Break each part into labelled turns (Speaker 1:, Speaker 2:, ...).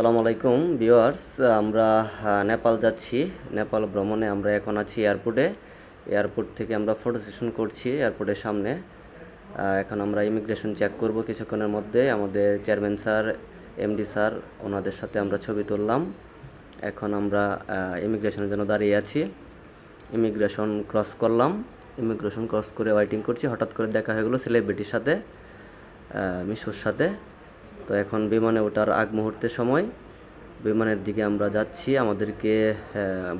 Speaker 1: আসসালামু আলাইকুম, ভিউয়ার্স। আমরা নেপাল যাচ্ছি। নেপাল ভ্রমণে আমরা এখন আছি এয়ারপোর্টে। এয়ারপোর্ট থেকে আমরা ফটো সেশন করছি এয়ারপোর্টের সামনে। এখন আমরা ইমিগ্রেশন চেক করব কিছুক্ষণের মধ্যে। আমাদের চেয়ারম্যান স্যার, এমডি স্যার, ওনাদের সাথে আমরা ছবি তুললাম। এখন আমরা ইমিগ্রেশনের জন্য দাঁড়িয়ে আছি। ইমিগ্রেশন ক্রস করলাম। ইমিগ্রেশন ক্রস করে ওয়েটিং করছি। হঠাৎ করে দেখা হয়ে গেলো সেলিব্রিটির সাথে মিশুর সাথে। তো এখন বিমানে ওঠার আগ মুহূর্তের সময়। বিমানের দিকে আমরা যাচ্ছি। আমাদেরকে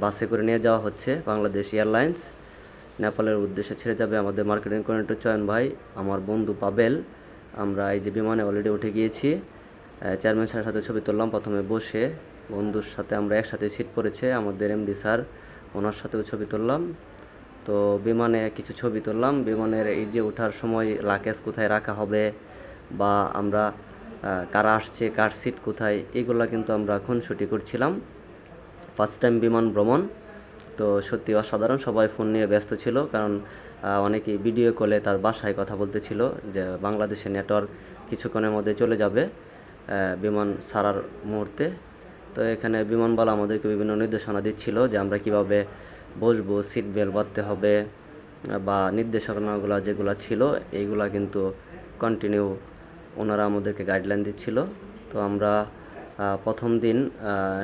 Speaker 1: বাসে করে নিয়ে যাওয়া হচ্ছে বাংলাদেশ এয়ারলাইন্স। নেপালের উদ্দেশ্যে ছেড়ে যাবে আমাদের মার্কেটিং কোঅর্ডিনেটর চয়ন ভাই, আমার বন্ধু পাবেল। আমরা এই যে বিমানে অলরেডি উঠে গিয়েছি। চেয়ারম্যান স্যারের সাথে ছবি তুললাম, প্রথমে বসে। বন্ধুর সাথে আমরা একসাথে সিট পড়েছে আমাদের এমডি স্যার, ওনার সাথেও ছবি তুললাম। তো বিমানে কিছু ছবি তুললাম। বিমানের এই যে ওঠার সময় লাকেজ কোথায় রাখা হবে বা আমরা কারা আসছে, কার সিট কোথায়, এগুলা কিন্তু আমরা খুনসুটি করছিলাম। ফার্স্ট টাইম বিমান ভ্রমণ, তো সত্যি অসাধারণ, সবাই ফোন নিয়ে ব্যস্ত ছিল, কারণ অনেকেই ভিডিও কলে তার বাসায় কথা বলতেছিল যে বাংলাদেশের নেটওয়ার্ক কিছুক্ষণের মধ্যে চলে যাবে বিমান ছাড়ার মুহূর্তে। তো এখানে বিমানবালা আমাদেরকে বিভিন্ন নির্দেশনা দিচ্ছিল যে আমরা কীভাবে বসবো সিট বেল্ট বাঁধতে হবে, বা নির্দেশনাগুলো যেগুলো ছিল এইগুলা কিন্তু কন্টিনিউ ওনারা আমাদেরকে গাইডলাইন দিচ্ছিল। তো আমরা প্রথম দিন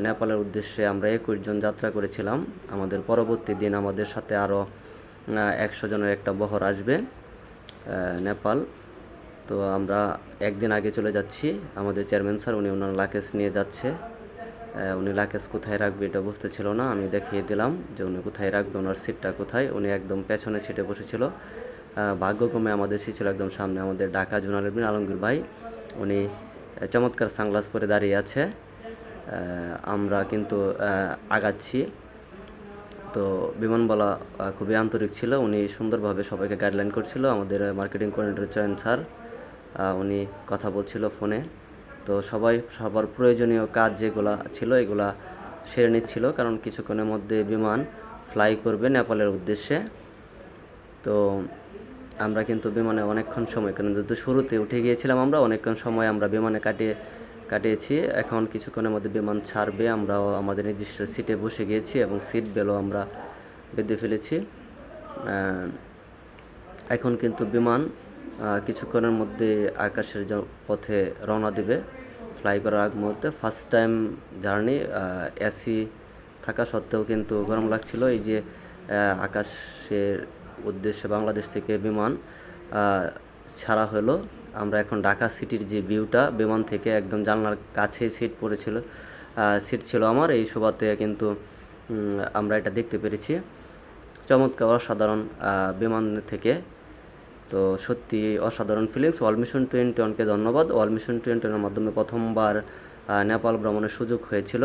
Speaker 1: নেপালের উদ্দেশ্যে আমরা একুশ জন যাত্রা করেছিলাম। আমাদের পরবর্তী দিন আমাদের সাথে আরও একশো জনের একটা বহর আসবে নেপাল। তো আমরা একদিন আগে চলে যাচ্ছি। আমাদের চেয়ারম্যান স্যার উনি ওনার লাকেজ নিয়ে যাচ্ছে। উনি লাকেজ কোথায় রাখবে এটা বুঝতে ছিল না। আমি দেখিয়ে দিলাম যে উনি কোথায় রাখবে, ওনার সিটটা কোথায়। উনি একদম পেছনে সিটে বসেছিল। ভাগ্যক্রমে আমাদের সিট ছিল একদম সামনে আমাদের ঢাকা জুনাল বিন আলমগীর ভাই। উনি চমৎকার সানগ্লাস পরে দাঁড়িয়ে আছে। আমরা কিন্তু আগাচ্ছি। তো বিমানবালা খুবই আন্তরিক ছিল। উনি সুন্দরভাবে সবাইকে গাইডলাইন করছিল। আমাদের মার্কেটিং কোঅর্ডিনেটর চয়ন স্যার উনি কথা বলছিল ফোনে। তো সবাই, সবার প্রয়োজনীয় কাজ যেগুলা ছিল, এগুলা সেরে নিচ্ছিল। কারণ কিছুক্ষণের মধ্যে বিমান ফ্লাই করবে নেপালের উদ্দেশ্যে। তো আমরা কিন্তু বিমানে অনেকক্ষণ সময় কারণ যেহেতু শুরুতে উঠে গিয়েছিলাম আমরা, অনেকক্ষণ সময় আমরা বিমানে কাটিয়ে, কাটিয়েছি। এখন কিছুক্ষণের মধ্যে বিমান ছাড়বে, আমরাও আমাদের নির্দিষ্ট সিটে বসে গিয়েছি এবং সিট বেলও আমরা বেঁধে ফেলেছি। এখন কিন্তু বিমান কিছুক্ষণের মধ্যে আকাশের পথে রওনা দেবে। ফ্লাই করার আগ মুহূর্তে ফার্স্ট টাইম জার্নি এসি থাকা সত্ত্বেও কিন্তু গরম লাগছিল। এই যে আকাশের উদ্দেশ্যে বাংলাদেশ থেকে বিমান ছাড়া হলো। আমরা এখন ঢাকা সিটির যে ভিউটা, বিমান থেকে একদম জানলার কাছে সিট পড়েছিল সিট ছিল আমার। এই শোভাতে কিন্তু আমরা এটা দেখতে পেরেছি। চমৎকার, অসাধারণ বিমান থেকে। তো সত্যি অসাধারণ ফিলিংস ওয়াল মিশন টোয়েন্টি ওয়ানকে ধন্যবাদ। ওয়াল মিশন টোয়েন্টি ওয়ানের মাধ্যমে প্রথমবার নেপাল ভ্রমণের সুযোগ হয়েছিল।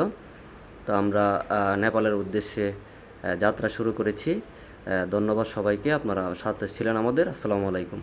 Speaker 1: তো আমরা নেপালের উদ্দেশ্যে যাত্রা শুরু করেছি। ধন্যবাদ সবাইকে আপনারা সাথে ছিলেন আমাদের আসসালামু আলাইকুম।